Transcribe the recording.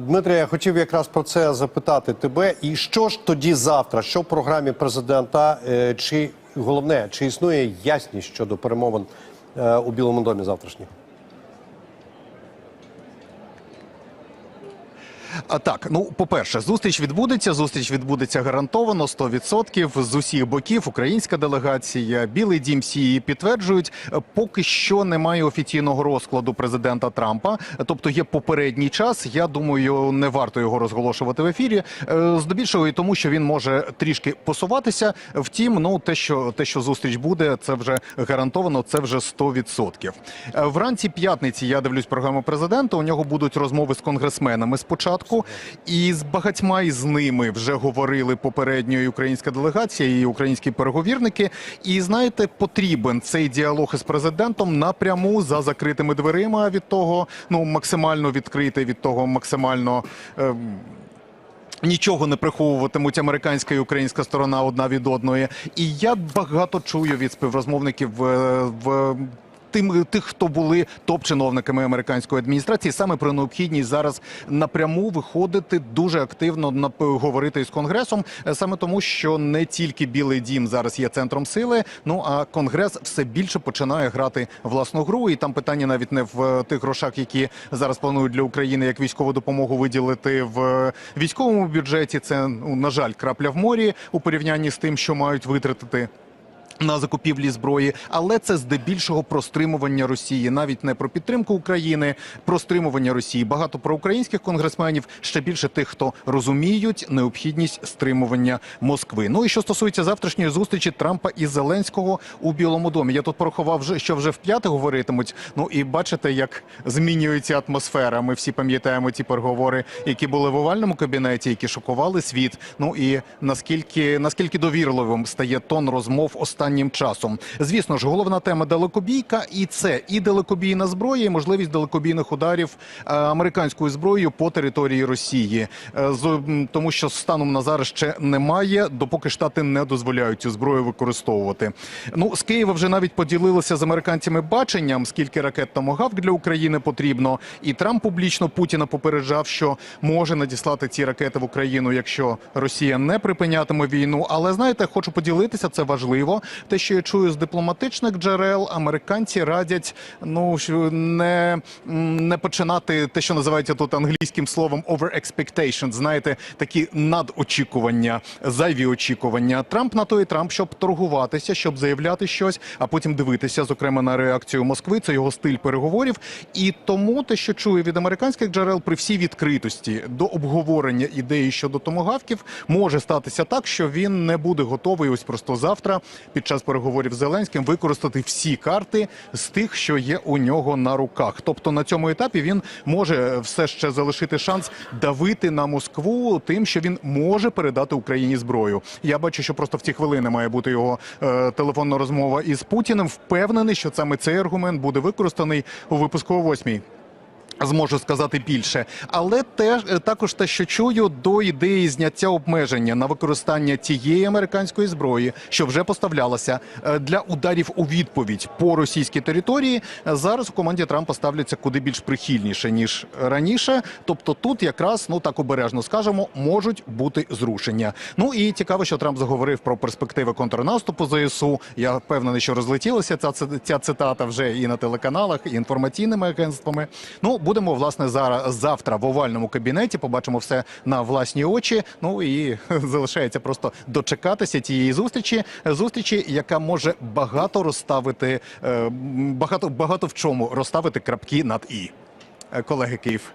Дмитрий, я хотів якраз про це запитати тебе. І що ж тоді завтра? Що в програмі президента? Е, Чи головне, чи існує ясність щодо перемовин е, у Білому домі завтрашніх? Так, ну по-перше, зустріч відбудеться. Зустріч відбудеться гарантовано 100% з усіх боків. Українська делегація, Білий Дім всі її підтверджують. Е, Поки що немає офіційного розкладу президента Трампа. Тобто є попередній час. Я думаю, не варто його розголошувати в ефірі. Е, Здебільшого і тому, що він може трішки посуватися. Втім, ну те, що те, що зустріч буде, це вже гарантовано. Це вже 100%. Е, Вранці п'ятниці я дивлюсь програму президента. У нього будуть розмови з конгресменами спочатку, і з багатьма із ними вже говорили попередньо і українська делегація, і українські переговірники. І знаєте, потрібен цей діалог із президентом напряму за закритими дверима. Від того, ну максимально відкритий, від того максимально. Е, Нічого не приховуватимуть американська і українська сторона одна від одної. І я багато чую від співрозмовників е, в. Тим тих, хто були топ-чиновниками американської адміністрації, саме про необхідність зараз напряму виходити дуже активно говорити із конгресом, е, саме тому, що не тільки Білий Дім зараз є центром сили. Ну а конгрес все більше починає грати власну гру. І там питання навіть не в е, тих грошах, які зараз планують для України як військову допомогу виділити в е, військовому бюджеті. Це ну, на жаль, крапля в морі у порівнянні з тим, що мають витратити. На закупівлі зброї, але це здебільшого про стримування Росії, навіть не про підтримку України, про стримування Росії. Багато про українських конгресменів, ще більше тих, хто розуміють необхідність стримування Москви. Ну і що стосується завтрашньої зустрічі Трампа і Зеленського у Білому домі, я тут порахував що вже вп'яте говоритимуть. Ну і бачите, як змінюється атмосфера. Ми всі пам'ятаємо ті переговори, які були в овальному кабінеті, які шокували світ. Ну і наскільки наскільки довірливим стає тон розмов останнім часом. Звісно ж, головна тема далекобійка, і це і далекобійна зброя, і можливість далекобійних ударів е, американською зброєю по території Росії, Е, тому що станом на зараз ще немає, допоки штати не дозволяють цю зброю використовувати. Ну з Києва вже навіть поділилися з американцями баченням, скільки ракет «Томагавк» для України потрібно. І Трамп публічно Путіна попереджав, що може надіслати ці ракети в Україну, якщо Росія не припинятиме війну. Але знаєте, хочу поділитися, це важливо. Те, що я чую з дипломатичних джерел, американці радять ну не, не починати те, що називається тут англійським словом over expectations, знаєте, такі надочікування, зайві очікування. Трамп на то Трамп, щоб торгуватися, щоб заявляти щось, а потім дивитися, зокрема на реакцію Москви. Це його стиль переговорів. І тому те, що чую від американських джерел, при всій відкритості до обговорення ідеї щодо томогавків, може статися так, що він не буде готовий ось просто завтра під час переговорів з Зеленським використати всі карти з тих, що є у нього на руках. Тобто на цьому етапі він може все ще залишити шанс давити на Москву тим, що він може передати Україні зброю. Я бачу, що просто в ці хвилини має бути його е, телефонна розмова із Путіним. Впевнений, що саме цей аргумент буде використаний у випуску о восьмій. Зможу сказати більше, але теж е, також те, що чую до ідеї зняття обмеження на використання тієї американської зброї, що вже поставлялася е, для ударів у відповідь по російській території. е, Зараз у команді Трампа ставляться куди більш прихильніше ніж раніше. Тобто, тут якраз ну так обережно скажемо, можуть бути зрушення. Ну і цікаво, що Трамп заговорив про перспективи контрнаступу ЗСУ. Я впевнений, що розлетілася ця ця цитата вже і на телеканалах, і інформаційними агентствами. Ну будемо власне зараз завтра в овальному кабінеті. Побачимо все на власні очі. Ну і залишається просто дочекатися тієї зустрічі. Зустрічі, яка може багато розставити е, багато багато в чому розставити крапки над і. Е, Колеги Київ.